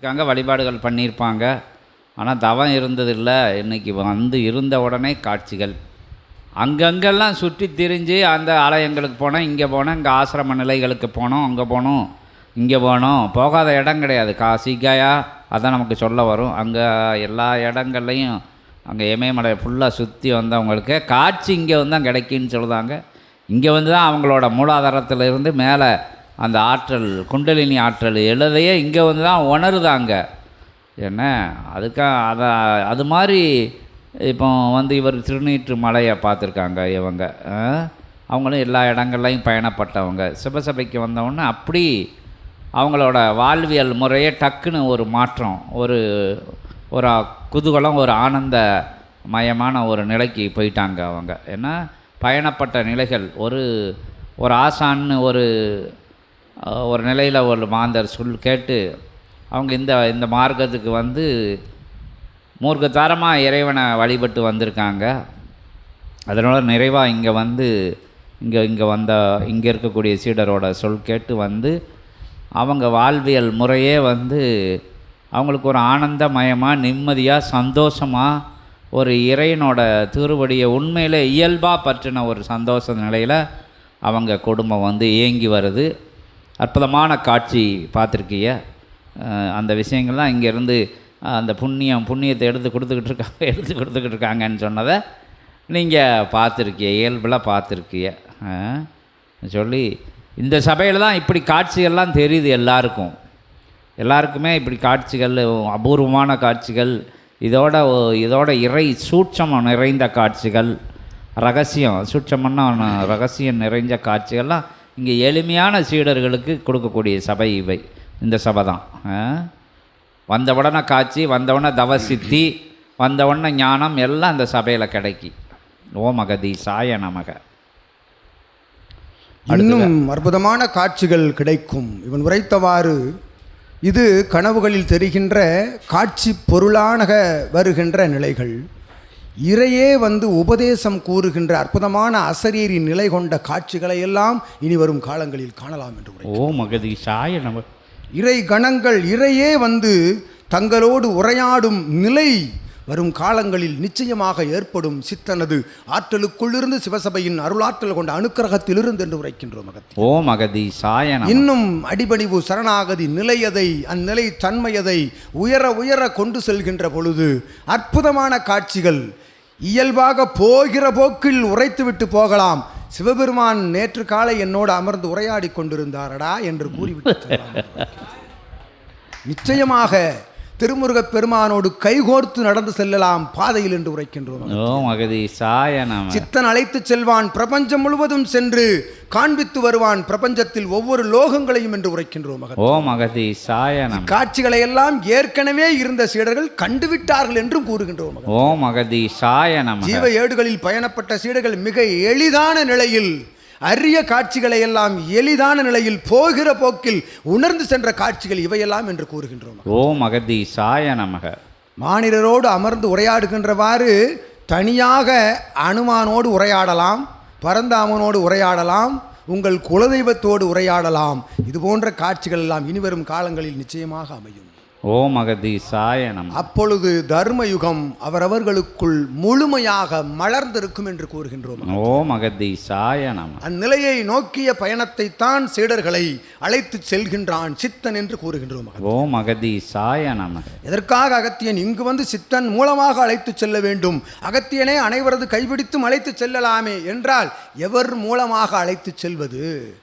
இருக்காங்க வழிபாடுகள் பண்ணியிருப்பாங்க. ஆனால் தவம் இருந்ததில்லை. இன்னைக்கு வந்து இருந்த உடனே காட்சிகள். அங்கங்கெல்லாம் சுற்றி திரிஞ்சு அந்த ஆலயங்களுக்கு போனோம் இங்கே போனோம் இங்கே ஆசிரம நிலைகளுக்கு போனோம் அங்கே போனோம் இங்கே போனோம். போகாத இடம் கிடையாது. காசி கயா அதான் நமக்கு சொல்ல வரும். அங்கே எல்லா இடங்கள்லையும் அங்கே இமயமலை ஃபுல்லாக சுற்றி வந்தவங்களுக்கு காட்சி இங்கே வந்து தான் கிடைக்குன்னு சொல்லுதாங்க. இங்கே வந்து தான் அவங்களோட மூலாதாரத்தில் இருந்து மேலே அந்த ஆற்றல் குண்டலினி ஆற்றல் எழுதையே இங்கே வந்து தான் உணருதாங்க. என்ன? அதுக்காக அதை அது மாதிரி இப்போ வந்து இவர் திருநீற்று மலையை பார்த்துருக்காங்க இவங்க. அவங்களும் எல்லா இடங்கள்லையும் பயணப்பட்டவங்க. சிவசபைக்கு வந்தவொடனே அப்படி அவங்களோட வாழ்வியல் முறையே டக்குன்னு ஒரு மாற்றம் ஒரு ஒரு குதூகலம் ஒரு ஆனந்த மயமான ஒரு நிலைக்கு போயிட்டாங்க அவங்க. ஏன்னா பயணப்பட்ட நிலைகள் ஒரு ஒரு ஆசான்னு ஒரு ஒரு நிலையில் ஒரு மாந்தர் சொல் கேட்டு அவங்க இந்த இந்த மார்க்கத்துக்கு வந்து மூர்க்கத்தாரமாக இறைவனை வழிபட்டு வந்திருக்காங்க. அதனால் நிறைவாக இங்கே வந்து இங்கே இங்கே வந்த இங்கே இருக்கக்கூடிய சீடரோட சொல் கேட்டு வந்து அவங்க வாழ்வியல் முறையே வந்து அவங்களுக்கு ஒரு ஆனந்தமயமாக நிம்மதியாக சந்தோஷமாக ஒரு இறையனோட திருவடியை உண்மையிலே இயல்பாக பற்றின ஒரு சந்தோஷ நிலையில் அவங்க குடும்பம் வந்து இயங்கி வருது. அற்புதமான காட்சி பார்த்துருக்கிய அந்த விஷயங்கள்லாம் இங்கேருந்து அந்த புண்ணியம் புண்ணியத்தை எடுத்து கொடுத்துக்கிட்டு இருக்காங்க எடுத்து கொடுத்துக்கிட்டு இருக்காங்கன்னு சொன்னதை நீங்கள் பார்த்துருக்கிய இயல்பில் பார்த்துருக்கிய சொல்லி இந்த சபையில் தான் இப்படி காட்சிகள்லாம் தெரியுது எல்லாருக்கும். எல்லாருக்குமே இப்படி காட்சிகள் அபூர்வமான காட்சிகள் இதோட இதோட இறை சூட்சமம் நிறைந்த காட்சிகள் ரகசியம் சூட்சமன்னா ரகசியம் நிறைஞ்ச காட்சிகள்லாம் இங்கே எளிமையான சீடர்களுக்கு கொடுக்கக்கூடிய சபை இவை. இந்த சபை தான். வந்தவுடனே காட்சி வந்தவுடனே தவசித்தி வந்தவுடனே ஞானம் எல்லாம் அந்த சபையில் கிடைக்கி. ஓமகதி சாய நமக. இன்னும் அற்புதமான காட்சிகள் கிடைக்கும். இவன் உரைத்தவாறு இது கனவுகளில் தெரிகின்ற காட்சி பொருளாக வருகின்ற நிலைகள். இறையே வந்து உபதேசம் கூறுகின்ற அற்புதமான அசரீரி நிலை கொண்ட காட்சிகளை எல்லாம் இனி வரும் காலங்களில் காணலாம் என்று ஓ மகதி சாய நம இறை கணங்கள் இறையே வந்து தங்களோடு உரையாடும் நிலை வரும் காலங்களில் நிச்சயமாக ஏற்படும் சித்தனது ஆற்றலுக்குள்ளிருந்து சிவசபையின் அருளாற்றல் கொண்ட அனுக்கிரகத்திலிருந்து என்று உரைக்கின்றோம் மகத் ஓ மகதி சாய நம இன்னும் அடிபணிவு சரணாகதி நிலையதை அந்நிலை தன்மையதை உயர உயர கொண்டு செல்கின்ற பொழுது அற்புதமான காட்சிகள் இயல்பாக போகிற போக்கில் உரைத்துவிட்டு போகலாம். சிவபெருமான் நேற்று காலை என்னோடு அமர்ந்து உரையாடி கொண்டிருந்தாரடா என்று கூறிவிட்டு நிச்சயமாக திருமுருகப் பெருமானோடு கைகோர்த்து நடந்து செல்லலாம் பாதையில் என்று உரைக்கின்றோம். சித்தன் அழைத்துச் செல்வான் பிரபஞ்சம் முழுவதும் சென்று காண்பித்து வருவான் பிரபஞ்சத்தில் ஒவ்வொரு லோகங்களையும் என்று உரைக்கின்றோம் ஓ மகதி சாய நம. காட்சிகளை எல்லாம் ஏற்கனவே இருந்த சீடர்கள் கண்டுவிட்டார்கள் என்றும் கூறுகின்றோம் மகன் ஓ மகதி சாய நம. ஜீவ ஏடுகளில் பயணப்பட்ட சீடர்கள் மிக எளிதான நிலையில் அரிய காட்சிகளை எல்லாம் எளிதான நிலையில் போகிற போக்கில் உணர்ந்து சென்ற காட்சிகள் இவையெல்லாம் என்று கூறுகின்றோம். ஓ மகதி சாய நமக. மானிடரோடு அமர்ந்து உரையாடுகின்றவாறு தனியாக அனுமானோடு உரையாடலாம் பரந்தாமனோடு உரையாடலாம் உங்கள் குலதெய்வத்தோடு உரையாடலாம். இது போன்ற காட்சிகள் எல்லாம் இனிவரும் காலங்களில் நிச்சயமாக அமையும். ஓ மகதி சாய நம. அப்பொழுது தர்மயுகம் அவரவர்களுக்குள் முழுமையாக மலர்ந்திருக்கும் என்று கூறுகின்றோம். ஓ மகதி சாய நம. அந்நிலையை நோக்கிய பயணத்தை தான் சீடர்களை அழைத்துச் செல்கின்றான் சித்தன் என்று கூறுகின்றோம். ஓ மகதி சாய நம. எதற்காக அகத்தியன் இங்கு வந்து சித்தன் மூலமாக அழைத்துச் செல்ல வேண்டும்? அகத்தியனே அனைவரது கைபிடித்தும் அழைத்துச் செல்லலாமே என்றால் எவர் மூலமாக அழைத்துச் செல்வது?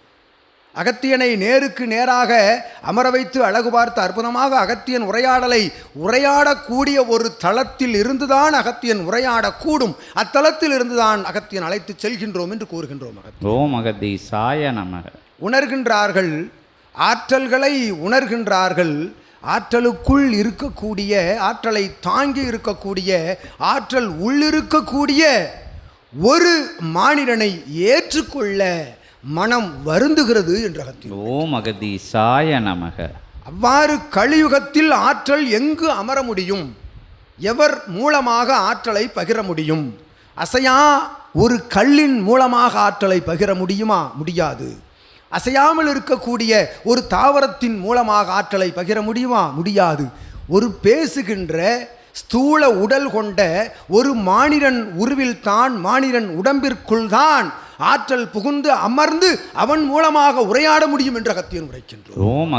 அகத்தியனை நேருக்கு நேராக அமர வைத்து அழகு பார்த்து அற்புதமாக அகத்தியன் உரையாடலை உரையாடக்கூடிய ஒரு தளத்தில் இருந்துதான் அகத்தியன் உரையாடக்கூடும். அத்தலத்தில் இருந்துதான் அகத்தியன் அழைத்துச் செல்கின்றோம் என்று கூறுகின்றோம் அகத்தியன். ஓ மகதி சாய நம உணர்கின்றார்கள் ஆற்றல்களை உணர்கின்றார்கள் ஆற்றலுக்குள் இருக்கக்கூடிய ஆற்றலை தாங்கி இருக்கக்கூடிய ஆற்றல் உள்ளிருக்கக்கூடிய ஒரு மானிடனை ஏற்றுக்கொள்ள மனம் வருந்துகிறது என்ற அகத்தியம் ஓ மகதி சாய நமக. அவ்வாறு கலியுகத்தில் ஆற்றல் எங்கு அமர முடியும்? எவர் மூலமாக ஆற்றலை பகிர முடியும்? அசையா ஒரு கல்லின் மூலமாக ஆற்றலை பகிர முடியுமா? முடியாது. அசையாமல் இருக்கக்கூடிய ஒரு தாவரத்தின் மூலமாக ஆற்றலை பகிர முடியுமா? முடியாது. ஒரு பேசுகின்ற ஸ்தூல உடல் கொண்ட ஒரு மானிடன் உருவில் தான் மானிடன் உடம்பிற்குள் தான் ஆற்றல் புகுந்து அமர்ந்து அவன் மூலமாக உரையாட முடியும் என்ற கத்தியன் உரைக்கின்றோம் ஓம்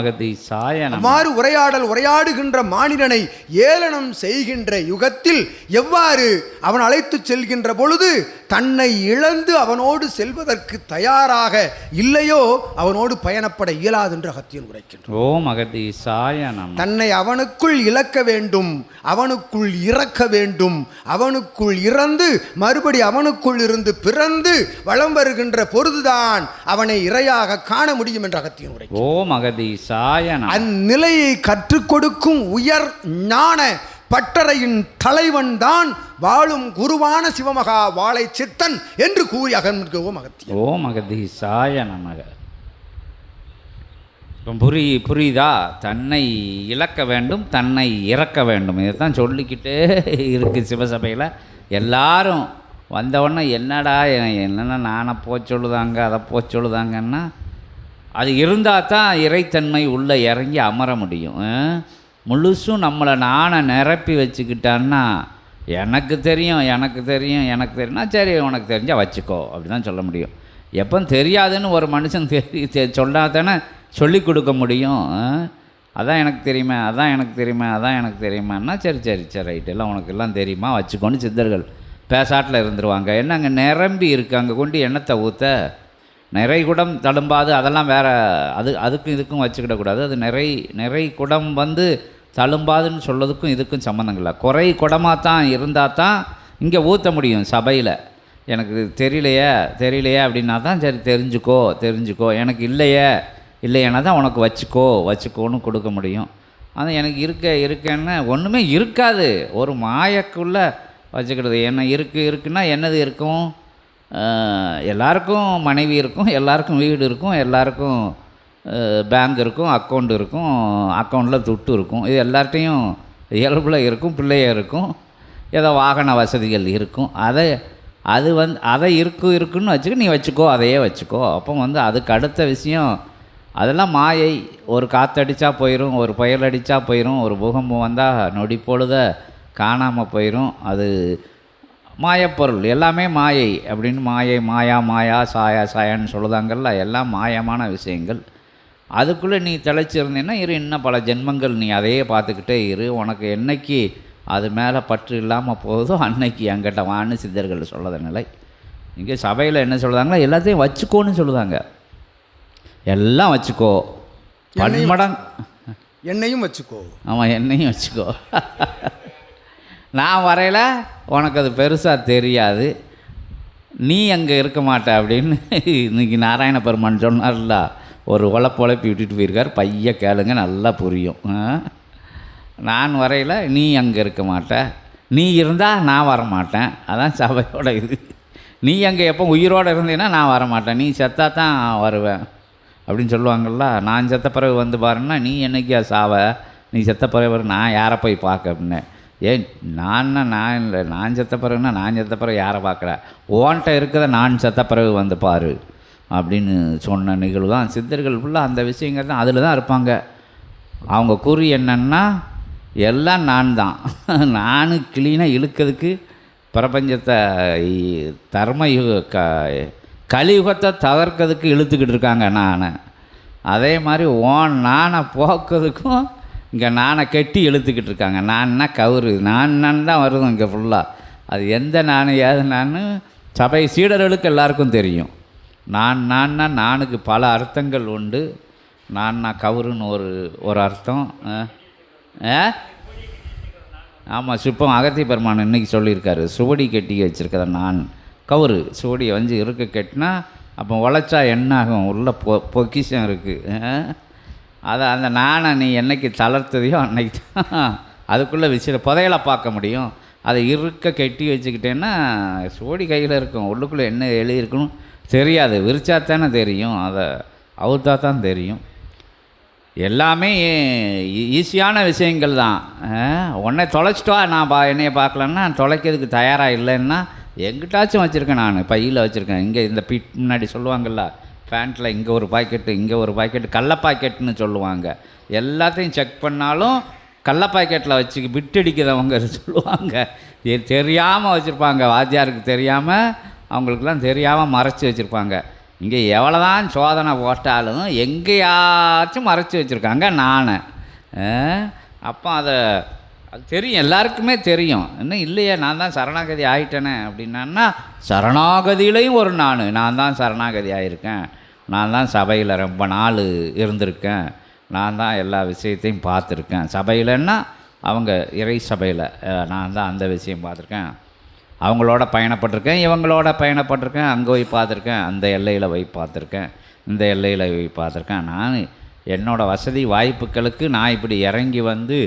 அவ்வாறு உரையாடல் உரையாடுகின்ற மானிடனை ஏளனம் செய்கின்ற யுகத்தில் எவ்வாறு அவன் அழைத்துச் செல்கின்ற பொழுது தன்னை இழந்து அவனோடு செல்வதற்கு தயாராக இல்லையோ அவனோடு பயணப்பட இயலாது என்று அகத்தியன் ஓம் நம தன்னை அவனுக்குள் இழக்க வேண்டும் அவனுக்குள் இறக்க வேண்டும் அவனுக்குள் இறந்து மறுபடி அவனுக்குள் இருந்து பிறந்து வளம் வருகின்ற பொழுதுதான் அவனை இரையாக காண முடியும் என்ற அகத்தியன் உரை ஓம் அகதீசாய நம அந்நிலையை கற்றுக் கொடுக்கும் உயர் ஞான பட்டறையின் தலைவன் தான் வாழும் குருவான சிவமகா வாழை சித்தன் என்று கூறி அகன்மிகவும் அகத்தியன் ஓம் அகதீசாய நமக. இப்போ புரி புரியுதா? தன்னை இழக்க வேண்டும் தன்னை இறக்க வேண்டும். இதைத்தான் சொல்லிக்கிட்டே இருக்கு சிவசபையில். எல்லாரும் வந்தவொடனே என்னடா என்னென்ன நானை போச்சொல்லுதாங்க அதை போச்சொல்லுதாங்கன்னா அது இருந்தால் தான் இறைத்தன்மை உள்ளே இறங்கி அமர முடியும். முழுசும் நம்மளை நானை நிரப்பி வச்சுக்கிட்டான்னா எனக்கு தெரியும் எனக்கு தெரியும் எனக்கு தெரியும்னா சரி உனக்கு தெரிஞ்சால் வச்சுக்கோ அப்படி தான் சொல்ல முடியும். எப்போ தெரியாதுன்னு ஒரு மனுஷன் தெரி சொன்னால் தானே சொல்லி கொடுக்க முடியும். அதான் எனக்கு தெரியுமா அதான் எனக்கு தெரியுமா அதான் எனக்கு தெரியுமான்னா சரி சரி சரி ரைட் எல்லாம் உனக்கு எல்லாம் தெரியுமா? வச்சுக்கோன்னு சித்தர்கள் பேசாட்டில் இருந்துருவாங்க. என்னங்க நிரம்பி இருக்கு அங்கே கொண்டு எண்ணத்தை ஊற்ற நிறை குடம் தழும்பாது அதெல்லாம் வேறு அது அதுக்கும் இதுக்கும் வச்சுக்கிடக்கூடாது. அது நிறை நிறை குடம் வந்து தழும்பாதுன்னு சொல்லதுக்கும் இதுக்கும் சம்மந்தம் இல்லை. குறை குடமாக தான் இருந்தால் தான் இங்கே ஊற்ற முடியும் சபையில். எனக்கு தெரியலையே தெரியலையே அப்படின்னா தான் சரி தெரிஞ்சுக்கோ தெரிஞ்சுக்கோ. எனக்கு இல்லையே இல்லையானா தான் உனக்கு வச்சுக்கோ வச்சுக்கோன்னு கொடுக்க முடியும். ஆனால் எனக்கு இருக்க இருக்கேன்னு ஒன்றுமே இருக்காது. ஒரு மாயக்குள்ளே வச்சுக்கிறது. என்ன இருக்குது இருக்குன்னா என்னது இருக்கும்? எல்லாருக்கும் மனைவி இருக்கும் எல்லாருக்கும் வீடு இருக்கும் எல்லாருக்கும் பேங்க் இருக்கும் அக்கௌண்ட் இருக்கும் அக்கௌண்ட்டில் துட்டு இருக்கும். இது எல்லார்ட்டையும் இயல்பில் இருக்கும் பிள்ளைய இருக்கும் ஏதோ வாகன வசதிகள் இருக்கும். அதை அது வந்து அதை இருக்கும் இருக்குன்னு வச்சுக்க நீ வச்சுக்கோ அதையே வச்சுக்கோ. அப்போ வந்து அதுக்கு அடுத்த விஷயம் அதெல்லாம் மாயை ஒரு காற்றடிச்சா போயிடும் ஒரு புயல் அடித்தா போயிடும் ஒரு பூகம்பம் வந்தால் நொடி பொழுத காணாமல் போயிடும் அது மாயப்பொருள். எல்லாமே மாயை அப்படின்னு மாயை மாயா மாயா சாயா சாயான்னு சொல்லுதாங்கல்ல எல்லாம் மாயமான விஷயங்கள். அதுக்குள்ளே நீ திளைச்சிருந்தீன்னா இரு இன்னும் பல ஜென்மங்கள் நீ அதையே பார்த்துக்கிட்டே இரு. உனக்கு என்னைக்கு அது மேலே பற்று இல்லாமல் போகுதோ அன்னைக்கு என்கிட்ட வான்னு சித்தர்கள் சொல்லத நிலை. இங்கே சபையில் என்ன சொல்லுதாங்களோ எல்லாத்தையும் வச்சுக்கோன்னு சொல்லுதாங்க. எல்லாம் வச்சுக்கோ. பன்மடம் என்னையும் வச்சுக்கோ. ஆமாம் என்னையும் வச்சுக்கோ. நான் வரையில் உனக்கு அது பெருசாக தெரியாது. நீ அங்கே இருக்க மாட்ட அப்படின்னு இன்றைக்கி நாராயண பெருமான் சொன்னார்ல ஒரு உழப்பு உழப்பி விட்டுட்டு போயிருக்கார். பைய கேளுங்க நல்லா புரியும். நான் வரையில் நீ அங்கே இருக்க மாட்ட. நீ இருந்தால் நான் வர மாட்டேன். அதான் சபையோட இது. நீ அங்கே எப்போ உயிரோடு இருந்தீன்னா நான் வர மாட்டேன். நீ செத்தா தான் வருவேன் அப்படின்னு சொல்லுவாங்கள்ல நான் செத்த பிறகு வந்து பாருன்னா நீ என்னைக்கா சாவ? நீ செத்த பிறகு நான் யாரை போய் பார்க்க அப்படின்னு. ஏன் நான்னா நான் இல்லை. நான் செத்த பிறகுன்னா நான் செத்த பிறகு யாரை பார்க்குற? ஓன்ட்ட இருக்கிறத நான் செத்த பிறகு வந்து பாரு அப்படின்னு சொன்ன நிகழ்வு தான். சித்தர்கள் ஃபுல்லாக அந்த விஷயங்கள் தான் அதில் தான் இருப்பாங்க. அவங்க குறி என்னன்னா எல்லாம் நான் தான். நான் கிளீனாக இழுக்கிறதுக்கு பிரபஞ்சத்தை இ- தர்ம யுக க கலியுகத்தை தகர்க்கிறதுக்கு இழுத்துக்கிட்டு இருக்காங்க நான். அதே மாதிரி ஓன் நானை போக்குறதுக்கும் இங்கே நானை கட்டி இழுத்துக்கிட்டு இருக்காங்க. நான்னா கவுரு. நான் நான் தான் வருதும் இங்கே ஃபுல்லாக அது எந்த நான் ஏது நான்? சபை சீடர்களுக்கு எல்லாருக்கும் தெரியும். நான் நான்னா நானுக்கு பல அர்த்தங்கள் உண்டு. நான்னா கவுருன்னு ஒரு ஒரு அர்த்தம். ஆ? ஆமாம் சிற்பம் அகத்தி பெருமான் இன்னைக்கு சொல்லியிருக்காரு. சுவடி கட்டி வச்சுருக்கத நான். கவுரு சுவடியை வந்து இருக்க கட்டினா அப்போ உழைச்சா என்ன ஆகும் உள்ள பொ பொக்கிஷம் இருக்குது அதை அந்த நாணை நீ என்னைக்கு தளர்த்ததையோ அன்னைக்கு தான் அதுக்குள்ளே விசிற புதையலை பார்க்க முடியும். அதை இருக்க கெட்டி வச்சுக்கிட்டேன்னா சோடி கையில் இருக்கும். உள்ளுக்குள்ளே என்ன எழுதியிருக்கணும் தெரியாது. விரிச்சா தானே தெரியும். அதை அவுத்தா தான் தெரியும். எல்லாமே ஈஸியான விஷயங்கள் தான். உன்னை தொலைச்சிட்டா நான் பா என்னைய பார்க்கலன்னா தொலைக்கிறதுக்கு தயாராக இல்லைன்னா எங்கிட்டாச்சும் வச்சுருக்கேன் நான். பையில் வச்சுருக்கேன். இங்கே இந்த பிட் முன்னாடி சொல்லுவாங்கள்ல பேண்ட்டில் இங்கே ஒரு பாக்கெட்டு இங்கே ஒரு பாக்கெட்டு கடல பாக்கெட்டுன்னு சொல்லுவாங்க. எல்லாத்தையும் செக் பண்ணாலும் கடல பாக்கெட்டில் வச்சு விட்டடிக்கிறவங்க சொல்லுவாங்க. தெரியாமல் வச்சுருப்பாங்க. வாத்தியாருக்கு தெரியாமல் அவங்களுக்குலாம் தெரியாமல் மறைச்சி வச்சுருப்பாங்க. இங்கே எவ்வளோதான் சோதனை போட்டாலும் எங்கேயாச்சும் மறைச்சி வச்சுருக்காங்க நான். அப்போ அதை அது தெரியும் எல்லாருக்குமே தெரியும். இன்னும் இல்லையே நான் தான் சரணாகதி ஆகிட்டேனே அப்படின்னா சரணாகதியிலையும் ஒரு நான். நான் தான் சரணாகதி ஆகியிருக்கேன் நான் தான் சபையில் ரொம்ப நாள் இருந்திருக்கேன். நான் தான் எல்லா விஷயத்தையும் பார்த்துருக்கேன். சபையிலன்னா அவங்க இறை சபையில் நான் தான் அந்த விஷயம் பார்த்துருக்கேன். அவங்களோட பயணப்பட்டிருக்கேன் இவங்களோட பயணப்பட்டிருக்கேன் அங்கே போய் பார்த்துருக்கேன் அந்த எல்லையில் போய் பார்த்துருக்கேன் இந்த எல்லையில் போய் பார்த்துருக்கேன். நான் என்னோடய வசதி வாய்ப்புகளுக்கு நான் இப்படி இறங்கி வந்து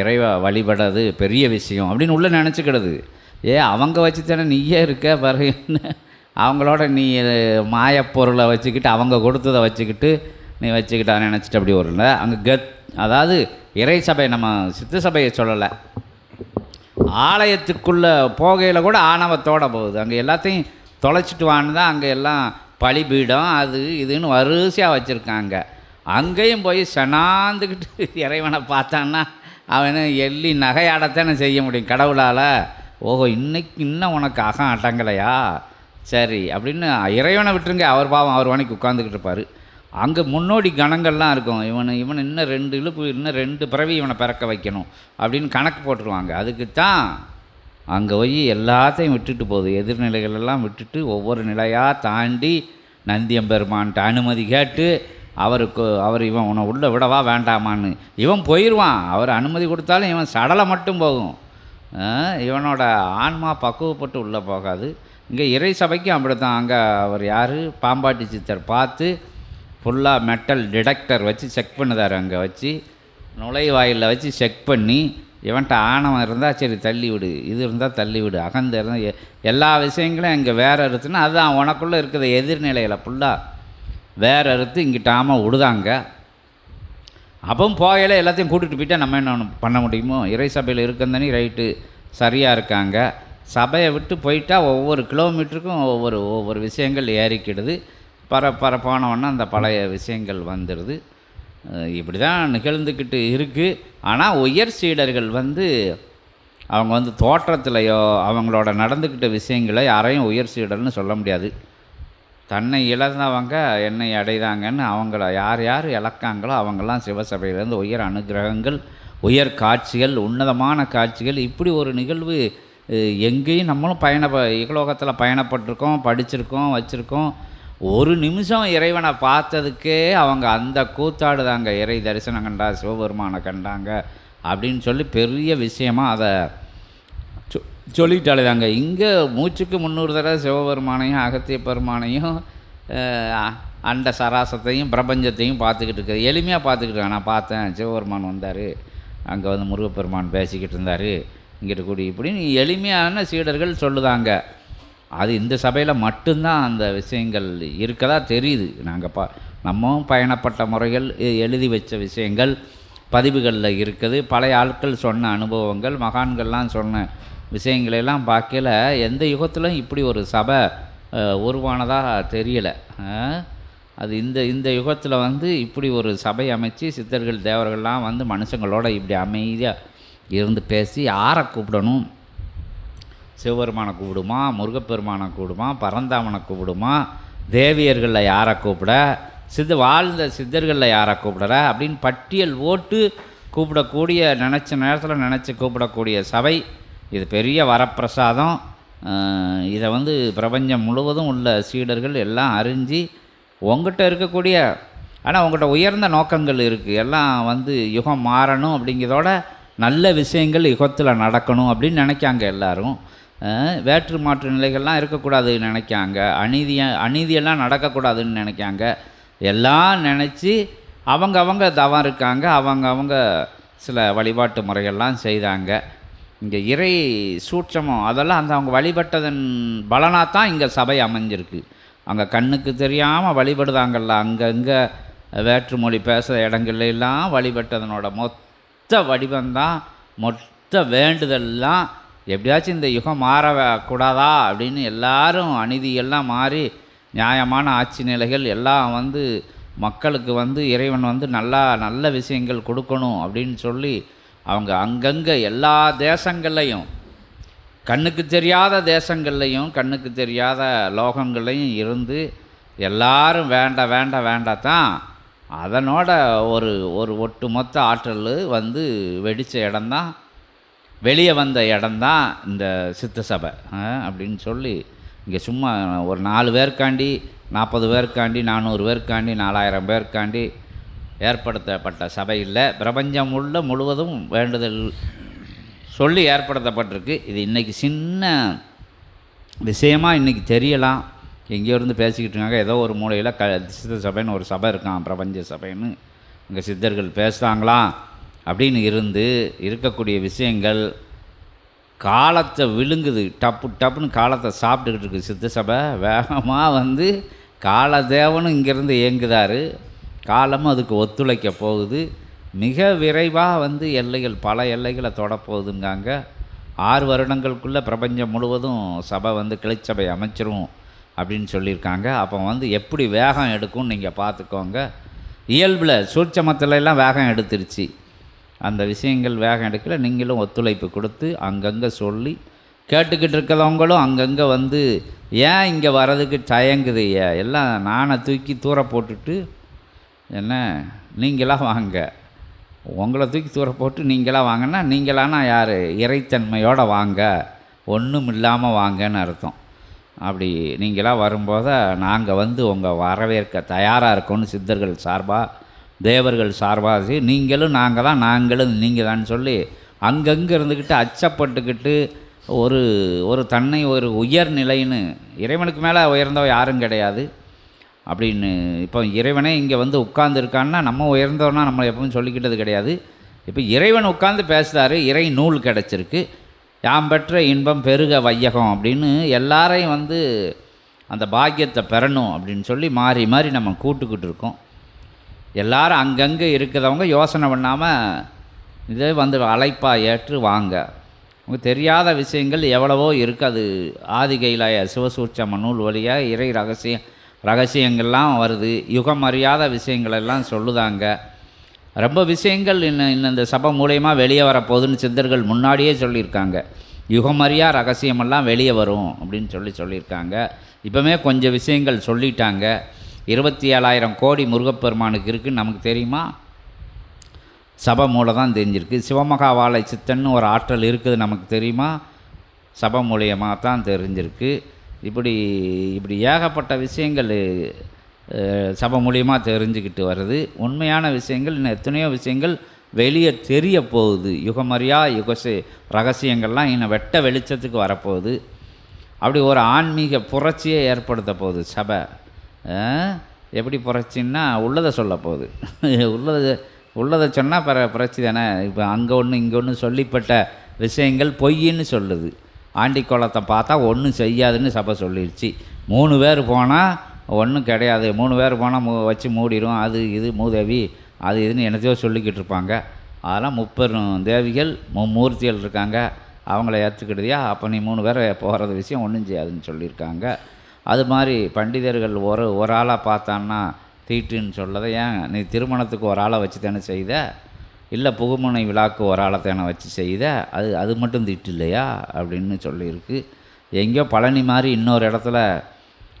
இறைவ வழிபடாது பெரிய விஷயம் அப்படின்னு உள்ளே நினச்சிக்கிடுது. ஏ அவங்க வச்சு தானே நீயே இருக்க பிறகு அவங்களோட நீ மாயப்பொருளை வச்சுக்கிட்டு அவங்க கொடுத்ததை வச்சுக்கிட்டு நீ வச்சுக்கிட்டா நினச்சிட்டு அப்படி வரல அங்கே கத் அதாவது இறை சபை நம்ம சித்த சபையை சொல்லலை. ஆலயத்துக்குள்ளே போகையில் கூட ஆணவத்தோட போகுது. அங்கே எல்லாத்தையும் தொலைச்சிட்டு வான்னு தான் அங்கே எல்லாம் பலிபீடம் அது இதுன்னு வரிசையாக வச்சுருக்காங்க. அங்கேயும் போய் செனாந்துக்கிட்டு இறைவனை பார்த்தான்னா அவனை எள்ளி நகையாடத்தானே செய்ய முடியும் கடவுளால். ஓஹோ இன்னைக்கு இன்னும் உனக்கு அகம் அடங்கலையா? சரி அப்படின்னு இறைவனை விட்டுருங்க. அவர் பாவம் அவர் வாணிக்கு உட்காந்துக்கிட்டு இருப்பார். அங்கே முன்னோடி கணங்கள்லாம் இருக்கும். இவன் இவன் இன்னும் ரெண்டு இழுப்பு இன்னும் ரெண்டு பிறவி இவனை பிறக்க வைக்கணும் அப்படின்னு கணக்கு போட்டுருவாங்க. அதுக்கு தான் அங்கே போய் எல்லாத்தையும் விட்டுட்டு போகுது. எதிர்நிலைகளெல்லாம் விட்டுட்டு ஒவ்வொரு நிலையாக தாண்டி நந்தியம்பெருமான்ட்ட அனுமதி கேட்டு அவருக்கு அவர் இவன் உன்னை உள்ளே விடவா வேண்டாமான்னு. இவன் போயிடுவான் அவர் அனுமதி கொடுத்தாலும் இவன் சடலை மட்டும் போகும். இவனோட ஆன்மா பக்குவப்பட்டு உள்ளே போகாது. இங்கே இறை சபைக்கும் அப்படி தான் அங்கே அவர் யார்? பாம்பாட்டி சித்தர் பார்த்து ஃபுல்லாக மெட்டல் டிடெக்டர் வச்சு செக் பண்ணுதார் அங்கே வச்சு. நுழைவாயிலில் வச்சு செக் பண்ணி இவன்ட்ட ஆணவம் இருந்தால் சரி தள்ளி விடு. இது இருந்தால் தள்ளி விடு. அகந்த இருந்தால் எல்லா விஷயங்களும் இங்கே வேறு இருக்குன்னா அதுதான் உனக்குள்ளே இருக்கிற எதிர்நிலையில் ஃபுல்லாக வேறு அறுத்து இங்கிட்டாமல் விடுதாங்க அப்பவும் போகையில் எல்லாத்தையும் கூட்டிகிட்டு போயிட்டால் நம்ம என்ன பண்ண முடியுமோ? இறை சபையில் இருக்கந்தனி ரைட்டு சரியாக இருக்காங்க. சபையை விட்டு போயிட்டால் ஒவ்வொரு கிலோமீட்டருக்கும் ஒவ்வொரு ஒவ்வொரு விஷயங்கள் ஏறிக்கிடுது. பர பர போனவொன்னே அந்த பழைய விஷயங்கள் வந்துடுது இப்படி தான் நிகழ்ந்துக்கிட்டு இருக்குது ஆனால் உயர் சீடர்கள் வந்து அவங்க வந்து தோற்றத்திலையோ அவங்களோட நடந்துக்கிட்ட விஷயங்களை யாரையும் உயர் சீடர்னு சொல்ல முடியாது. தன்னை இழந்தவங்க என்னை அடைதாங்கன்னு அவங்கள யார் யார் இழக்காங்களோ அவங்கெல்லாம் சிவசபையிலேருந்து உயர் அனுகிரகங்கள் உயர் காட்சிகள் உன்னதமான காட்சிகள் இப்படி ஒரு நிகழ்வு எங்கேயும் நம்மளும் பயண இகலோகத்தில் பயணப்பட்டிருக்கோம் படிச்சிருக்கோம் வச்சுருக்கோம். ஒரு நிமிஷம் இறைவனை பார்த்ததுக்கே அவங்க அந்த கூத்தாடுதாங்க இறை தரிசனம் கண்டா சிவபெருமானை கண்டாங்க அப்படின்னு சொல்லி பெரிய விஷயமாக அதை சொல்லிட்டாலே தாங்க இங்கே மூச்சுக்கு முந்நூறு தடவை சிவபெருமானையும் அகத்திய பெருமானையும் அண்ட சராசத்தையும் பிரபஞ்சத்தையும் பார்த்துக்கிட்டு இருக்குது எளிமையாக பார்த்துக்கிட்டு இருக்கேன். நான் பார்த்தேன் சிவபெருமான் வந்தார். அங்கே வந்து முருகப்பெருமான் பேசிக்கிட்டு இருந்தார். இங்கிட்டு கூடி இப்படின்னு எளிமையான சீடர்கள் சொல்லுதாங்க. அது இந்த சபையில் மட்டும்தான் அந்த விஷயங்கள் இருக்கதா தெரியுது. நாங்கள் பா நம்மவும் பயணப்பட்ட முறைகள் எ- எழுதி வச்ச விஷயங்கள் பதிவுகளில் இருக்குது. பழைய ஆட்கள் சொன்ன அனுபவங்கள் மகான்கள்லாம் சொன்ன விஷயங்களெல்லாம் பார்க்கல எந்த யுகத்திலும் இப்படி ஒரு சபை உருவானதாக தெரியலை. அது இந்த இந்த யுகத்தில் வந்து இப்படி ஒரு சபை அமைச்சு சித்தர்கள் தேவர்கள்லாம் வந்து மனுஷங்களோட இப்படி அமைதியாக இருந்து பேசி யாரை கூப்பிடணும்? சிவபெருமானை கூப்பிடுமா? முருகப்பெருமானை கூப்பிடுமா? பரந்தாமனை கூப்பிடுமா? தேவியர்களில் யாரை கூப்பிட? சித்த வாழ்ந்த சித்தர்களில் யாரை கூப்பிடுற? அப்படின்னு பட்டியல் ஓட்டு கூப்பிடக்கூடிய நினச்ச நேரத்தில் நினச்சி கூப்பிடக்கூடிய சபை இது பெரிய வரப்பிரசாதம். இதை வந்து பிரபஞ்சம் முழுவதும் உள்ள சீடர்கள் எல்லாம் அறிஞ்சு உங்ககிட்ட இருக்கக்கூடிய ஆனால் உங்கள்கிட்ட உயர்ந்த நோக்கங்கள் இருக்குது எல்லாம் வந்து யுகம் மாறணும் அப்படிங்கிறதோட நல்ல விஷயங்கள் யுகத்தில் நடக்கணும் அப்படின்னு நினைக்காங்க எல்லாரும். வேற்று மாற்று நிலைகள்லாம் இருக்கக்கூடாதுன்னு நினைக்காங்க. அநீதிய அநீதியெல்லாம் நடக்கக்கூடாதுன்னு நினைக்காங்க. எல்லாம் நினச்சி அவங்க அவங்க தவம் இருக்காங்க. அவங்க அவங்க சில வழிபாட்டு முறைகள்லாம் செய்தாங்க. இங்கே இறை சூட்சமம் அதெல்லாம் அந்த அவங்க வழிபட்டதன் பலனாக தான் இங்கே சபை அமைஞ்சிருக்கு. அங்கே கண்ணுக்கு தெரியாமல் வழிபடுதாங்கல்ல அங்கங்கே வேற்றுமொழி பேசுகிற இடங்கள்ல எல்லாம் வழிபட்டதனோட மொத்த வடிவம்தான் மொத்த வேண்டுதல்லாம் எப்படியாச்சும் இந்த யுகம் மாற கூடாதா அப்படின்னு எல்லாரும் அநீதியெல்லாம் மாறி நியாயமான ஆட்சி நிலைகள் எல்லாம் வந்து மக்களுக்கு வந்து இறைவன் வந்து நல்லா நல்ல விஷயங்கள் கொடுக்கணும் அப்படின்னு சொல்லி அவங்க அங்கங்கே எல்லா தேசங்கள்லையும் கண்ணுக்கு தெரியாத தேசங்கள்லையும் கண்ணுக்கு தெரியாத லோகங்கள்லையும் இருந்து எல்லாரும் வேண்ட வேண்ட வேண்டத்தான் அதனோட ஒரு ஒரு ஒட்டுமொத்த ஆற்றல் வந்து வெடித்த இடம்தான் வெளியே வந்த இடம்தான் இந்த சித்த சபை. அப்படின்னு சொல்லி இங்கே சும்மா ஒரு நாலு பேருக்காண்டி நாற்பது பேருக்காண்டி நானூறு பேருக்காண்டி நாலாயிரம் பேருக்காண்டி ஏற்படுத்தப்பட்ட சபை இல்லை. பிரபஞ்சம் உள்ள முழுவதும் வேண்டுதல் சொல்லி ஏற்படுத்தப்பட்டிருக்கு. இது இன்றைக்கி சின்ன விஷயமா இன்றைக்கி தெரியலாம். எங்கேயோ இருந்து பேசிக்கிட்டு இருக்காங்க. ஏதோ ஒரு மூலையில் க சித்த சபைன்னு ஒரு சபை இருக்கான் பிரபஞ்ச சபைன்னு. இங்கே சித்தர்கள் பேசுகிறாங்களாம் அப்படின்னு இருந்து இருக்கக்கூடிய விஷயங்கள் காலத்தை விழுங்குது. டப்பு டப்புன்னு காலத்தை சாப்பிட்டுக்கிட்டு இருக்கு சித்த சபை. வேகமாக வந்து காலதேவனும் இங்கேருந்து இயங்குதாரு. காலமும் அதுக்கு ஒத்துழைக்க போகுது. மிக விரைவாக வந்து எல்லைகள் பல எல்லைகளை தொடப்போகுதுங்காங்க. ஆறு வருடங்களுக்குள்ளே பிரபஞ்சம் முழுவதும் சபை வந்து கிளைச்சபை அமைச்சிரும் அப்படின்னு சொல்லியிருக்காங்க. அப்போ வந்து எப்படி வேகம் எடுக்கும்னு நீங்கள் பார்த்துக்கோங்க. இயல்பில் சூட்சமத்துலலாம் வேகம் எடுத்துருச்சு. அந்த விஷயங்கள் வேகம் எடுக்கல. நீங்களும் ஒத்துழைப்பு கொடுத்து அங்கங்கே சொல்லி கேட்டுக்கிட்டு இருக்கிறவங்களும் அங்கங்கே வந்து ஏன் இங்கே வர்றதுக்கு தயங்குது ஐயா? எல்லாம் நானை தூக்கி தூர போட்டுட்டு என்ன? நீங்களாம் வாங்க. உங்களை தூக்கி தூர போட்டு நீங்களாம் வாங்கினா நீங்களானா யார்? இறைத்தன்மையோடு வாங்க. ஒன்றும் இல்லாமல் வாங்கன்னு அர்த்தம். அப்படி நீங்களாக வரும்போது நாங்கள் வந்து உங்கள் வரவேற்க தயாராக இருக்கோம்னு சித்தர்கள் சார்பாக தேவர்கள் சார்பாக நீங்களும் நாங்கள் தான் நாங்களும் நீங்கள் தான் சொல்லி அங்கங்கே இருந்துக்கிட்டு அச்சப்பட்டுக்கிட்டு ஒரு ஒரு தன்னை ஒரு உயர்நிலைன்னு இறைவனுக்கு மேலே உயர்ந்தவ யாரும் கிடையாது. அப்படின்னு. இப்போ இறைவனே இங்கே வந்து உட்கார்ந்துருக்கான்னா நம்ம உயர்ந்தோன்னா நம்ம எப்பவும் சொல்லிக்கிட்டது கிடையாது. இப்போ இறைவன் உட்கார்ந்து பேசுகிறாரு இறை நூல் கிடச்சிருக்கு. யாம் பெற்ற இன்பம் பெருக வையகம் அப்படின்னு எல்லாரையும் வந்து அந்த பாக்கியத்தை பெறணும் அப்படின்னு சொல்லி மாறி மாறி நம்ம கூட்டுக்கிட்டு இருக்கோம். எல்லாரும் அங்கங்கே இருக்கிறவங்க யோசனை பண்ணாமல் இதே வந்து அழைப்பாக ஏற்று வாங்க. உங்களுக்கு தெரியாத விஷயங்கள் எவ்வளவோ இருக்குது அது ஆதிகைலாய சிவசூட்சம நூல் வழியாக இறை ரகசியம் ரகசியங்கள்லாம் வருது. யுகம் அறியாத விஷயங்களெல்லாம் சொல்லுதாங்க. ரொம்ப விஷயங்கள் இன்னும் இன்னும் இந்த சபை மூலயமா வெளியே வரப்போகுதுன்னு சித்தர்கள் முன்னாடியே சொல்லியிருக்காங்க. யுகமறியா ரகசியமெல்லாம் வெளியே வரும் அப்படின்னு சொல்லி சொல்லியிருக்காங்க. இப்போமே கொஞ்சம் விஷயங்கள் சொல்லிட்டாங்க. இருபத்தி ஏழாயிரம் கோடி முருகப்பெருமானுக்கு இருக்குன்னு நமக்கு தெரியுமா? சபை மூலம் தான் தெரிஞ்சிருக்கு. சிவமகாவாலை சித்தன்னு ஒரு ஆற்றல் இருக்குது நமக்கு தெரியுமா? சபை மூலியமாக தான் தெரிஞ்சிருக்கு. இப்படி இப்படி ஏகப்பட்ட விஷயங்கள் சபை மூலியமாக தெரிஞ்சுக்கிட்டு வருது உண்மையான விஷயங்கள் இன்னும் எத்தனையோ விஷயங்கள் வெளியே தெரிய போகுது. யுகமறியா யுகசி ரகசியங்கள்லாம் இன்னும் வெட்ட வெளிச்சத்துக்கு வரப்போகுது. அப்படி ஒரு ஆன்மீக புரட்சியை ஏற்படுத்த போகுது சபை. எப்படி புரட்சின்னா உள்ளதை சொல்ல போகுது. உள்ளதை உள்ளதை சொன்னால் பிற புரட்சி தானே. இப்போ அங்கே ஒன்று இங்கே ஒன்று சொல்லிப்பட்ட விஷயங்கள் பொய்ன்னு சொல்லுது. ஆண்டி குளத்தை பார்த்தா ஒன்றும் செய்யாதுன்னு சபை சொல்லிடுச்சு மூணு பேர் போனால் ஒன்றும் கிடையாது. மூணு பேர் போனால் மூ வச்சு மூடிடும் அது இது மூதேவி அது இதுன்னு என்னத்தையோ சொல்லிக்கிட்டு இருப்பாங்க. அதெல்லாம் முப்பெரும் தேவிகள் மும்மூர்த்திகள் இருக்காங்க. அவங்கள ஏற்றுக்கிட்டதையா அப்போ நீ மூணு பேரை போகிறது விஷயம் ஒன்றும் செய்யாதுன்னு சொல்லியிருக்காங்க. அது மாதிரி பண்டிதர்கள் ஒரு ஒரு ஆளாக பார்த்தான்னா தீட்டுன்னு சொல்லதை ஏன் நீ திருமணத்துக்கு ஒரு ஆளை வச்சு தானே செய்த? இல்லை புகுமனை விழாக்கு ஒரு ஆளத்தேனை வச்சு செய்த அது அது மட்டும் திட்டு இல்லையா அப்படின்னு சொல்லியிருக்கு. எங்கேயோ பழனி மாதிரி இன்னொரு இடத்துல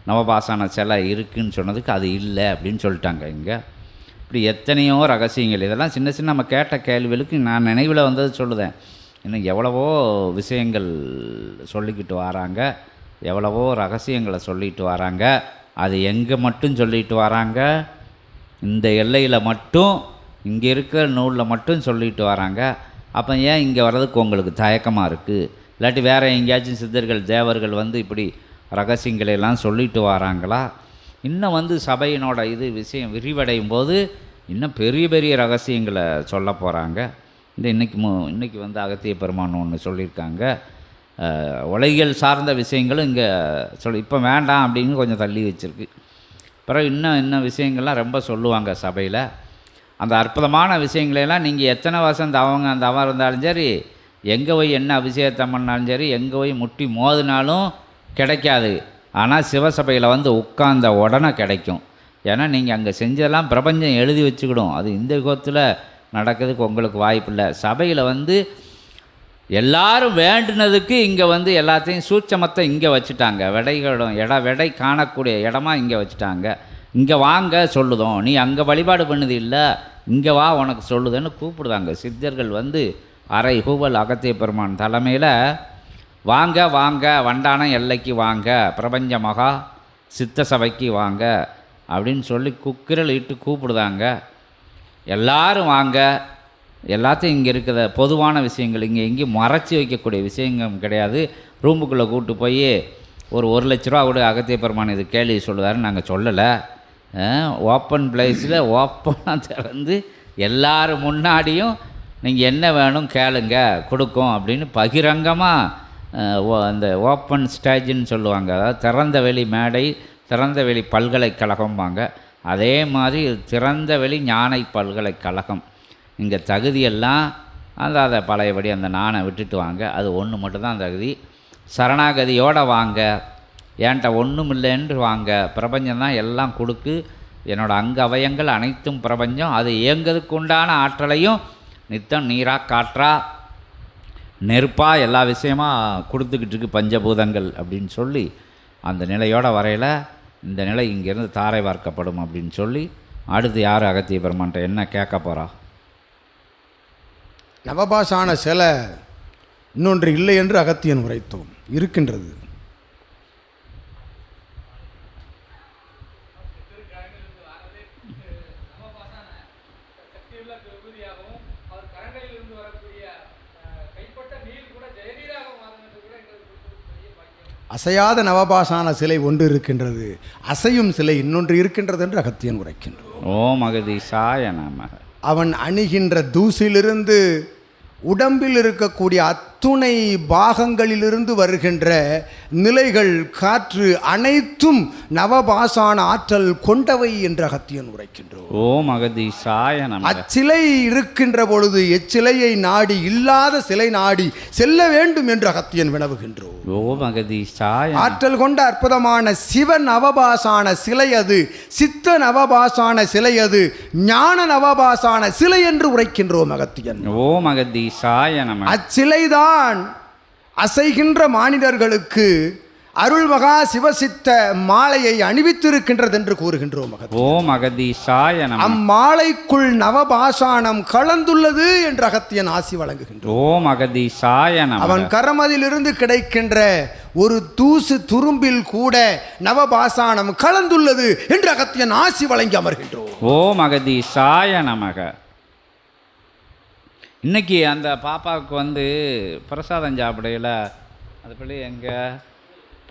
நவபாசான சிலை இருக்குதுன்னு சொன்னதுக்கு அது இல்லை அப்படின்னு சொல்லிட்டாங்க இங்கே. இப்படி எத்தனையோ ரகசியங்கள். இதெல்லாம் சின்ன சின்ன நம்ம கேட்ட கேள்விகளுக்கு நான் நினைவில் வந்தது சொல்லுதேன். இன்னும் எவ்வளவோ விஷயங்கள் சொல்லிக்கிட்டு வராங்க. எவ்வளவோ ரகசியங்களை சொல்லிட்டு வராங்க. அது எங்கே மட்டும் சொல்லிட்டு வராங்க? இந்த எல்லையில் மட்டும் இங்கே இருக்கிற நூலில் மட்டும் சொல்லிட்டு வராங்க. அப்போ ஏன் இங்கே வர்றதுக்கு உங்களுக்கு தயக்கமாக இருக்குது இல்லாட்டி வேறு எங்கேயாச்சும் சித்தர்கள் தேவர்கள் வந்து இப்படி ரகசியங்களை எல்லாம் சொல்லிட்டு வராங்களா? இன்னும் வந்து சபையினோட இது விஷயம் விரிவடையும் போது இன்னும் பெரிய பெரிய ரகசியங்களை சொல்ல போகிறாங்க இந்த இன்றைக்கி மு இன்றைக்கி வந்து அகத்திய பெருமான் ஒன்று சொல்லியிருக்காங்க. உலகியல் சார்ந்த விஷயங்களும் இங்கே சொல் இப்போ வேண்டாம் அப்படின்னு கொஞ்சம் தள்ளி வச்சுருக்கு. பிறகு இன்னும் இன்னும் விஷயங்கள்லாம் ரொம்ப சொல்லுவாங்க சபையில். அந்த அற்புதமான விஷயங்களையெல்லாம் நீங்கள் எத்தனை வருஷம் தவங்க தவம் இருந்தாலும் சரி எங்கே போய் என்ன அபிஷேகத்தை பண்ணாலும் சரி எங்கே போய் முட்டி மோதினாலும் கிடைக்காது. ஆனால் சிவசபையில் வந்து உட்கார்ந்த உடனே கிடைக்கும். ஏன்னா நீங்கள் அங்கே செஞ்சதெல்லாம் பிரபஞ்சம் எழுதி வச்சுக்கிடும். அது இந்த யுகத்தில் நடக்கிறதுக்கு உங்களுக்கு வாய்ப்பு இல்லை. சபையில் வந்து எல்லாரும் வேண்டுனதுக்கு இங்கே வந்து எல்லாத்தையும் சூட்சமத்தை இங்கே வச்சுட்டாங்க. விடைகளும் இட விடை காணக்கூடிய இடமா இங்கே வச்சுட்டாங்க. இங்கே வாங்க சொல்லுதோம். நீ அங்கே வழிபாடு பண்ணுது இல்லை இங்கே வா உனக்கு சொல்லுதுன்னு கூப்பிடுதாங்க. சித்தர்கள் வந்து அரை ஹூவல் அகத்திய பெருமான் தலைமையில் வாங்க வாங்க வண்டான எல்லைக்கு வாங்க பிரபஞ்ச மகா சித்த சபைக்கு வாங்க அப்படின்னு சொல்லி குக்கிரல் இட்டு கூப்பிடுதாங்க. எல்லாரும் வாங்க. எல்லாத்தையும் இங்கே இருக்கிற பொதுவான விஷயங்கள் இங்கே எங்கேயும் மறைச்சி வைக்கக்கூடிய விஷயங்கள் கிடையாது. ரூமுக்குள்ளே கூப்பிட்டு போய் ஒரு ஒரு லட்ச ரூபா கூட அகத்திய பெருமான் இது கேள்வி சொல்லுவாருன்னு நாங்கள் சொல்லலை. ஓப்பன் பிளேஸில் ஓப்பனாக திறந்து எல்லாரும் முன்னாடியும் நீங்கள் என்ன வேணும் கேளுங்க கொடுக்கும் அப்படின்னு பகிரங்கமாக அந்த ஓப்பன் ஸ்டேஜ்னு சொல்லுவாங்க. அதாவது திறந்த வெளி மேடை திறந்த வெளி பல்கலைக்கழகம்பாங்க. அதே மாதிரி திறந்த வெளி ஞானை பல்கலைக்கழகம். இங்கே தகுதியெல்லாம் அந்த அதை பழையபடி அந்த நாணை விட்டுட்டு வாங்க. அது ஒன்று மட்டும்தான் தகுதி. சரணாகதியோடு வாங்க. ஏன்ட்ட ஒன்றும் இல்லைன்று வாங்க. பிரபஞ்சம் தான் எல்லாம் கொடுக்கு. என்னோடய அங்க அவயங்கள் அனைத்தும் பிரபஞ்சம். அது இயங்குறதுக்கு உண்டான ஆற்றலையும் நித்தம் நீராக காற்றா நெருப்பா எல்லா விஷயமா கொடுத்துக்கிட்டு இருக்கு பஞ்சபூதங்கள் அப்படின்னு சொல்லி அந்த நிலையோட வரையில் இந்த நிலை இங்கேருந்து தாரை வார்க்கப்படும் அப்படின்னு சொல்லி அடுத்து யார் அகத்திய பெருமான்ட்ட என்ன கேட்க போகிறா நவபாஷான சிலை இன்னொன்று இல்லை என்று அகத்தியன் உரைத்தோம். இருக்கின்றது. அசையாத நவபாஷான சிலை ஒன்று இருக்கின்றது. அசையும் சிலை இன்னொன்று இருக்கின்றது என்று அகத்தியன் உரைக்கின்றோம் ஓம் அகதீஷாய நம. அவன் அணிகின்ற தூசிலிருந்து உடம்பில் இருக்கக்கூடிய அத்துணை பாகங்களிலிருந்து வருகின்ற நிலைகள் காற்று அனைத்தும் நவபாசான ஆற்றல் கொண்டவை என்று அகத்தியன் உரைக்கின்றோம். ஓம் அகதீஷாய நம அச்சிலை இருக்கின்ற பொழுது எச்சிலையை நாடி இல்லாத சிலை நாடி செல்ல வேண்டும் என்று அகத்தியன் வினவுகின்றோம். ஓம் அகதீஷாய நம. ஆற்றல் கொண்ட அற்புதமான சிவ நவபாசான சிலை அது சித்த நவபாசான சிலை அது ஞான நவபாசான சிலை என்று உரைக்கின்றோம் அகத்தியன். ஓம் அகதீஷாய நம அச்சிலைதான் அசைகின்ற மானிடர்களுக்கு அருள் மகா சிவசித்த மாலையை அணிவித்திருக்கின்றது என்று கூறுகின்றோம் ஓம் அகதீஷாய நம. அம்மாலைக்குள் நவபாசானம் கலந்துள்ளது என்று அகத்தியன் ஆசி வழங்குகின்றோம் ஓம் அகதீஷாய அவன் கரமதிலிருந்து கிடைக்கின்ற ஒரு தூசு துரும்பில் கூட நவபாசானம் கலந்துள்ளது என்று அகத்தியன் ஆசி வழங்கி அமர்கின்றோம். ஓம் அகதீஷாய நமக. இன்னைக்கு அந்த பாப்பாவுக்கு வந்து பிரசாதம் சாப்பிடையில் அது பிள்ளை எங்கே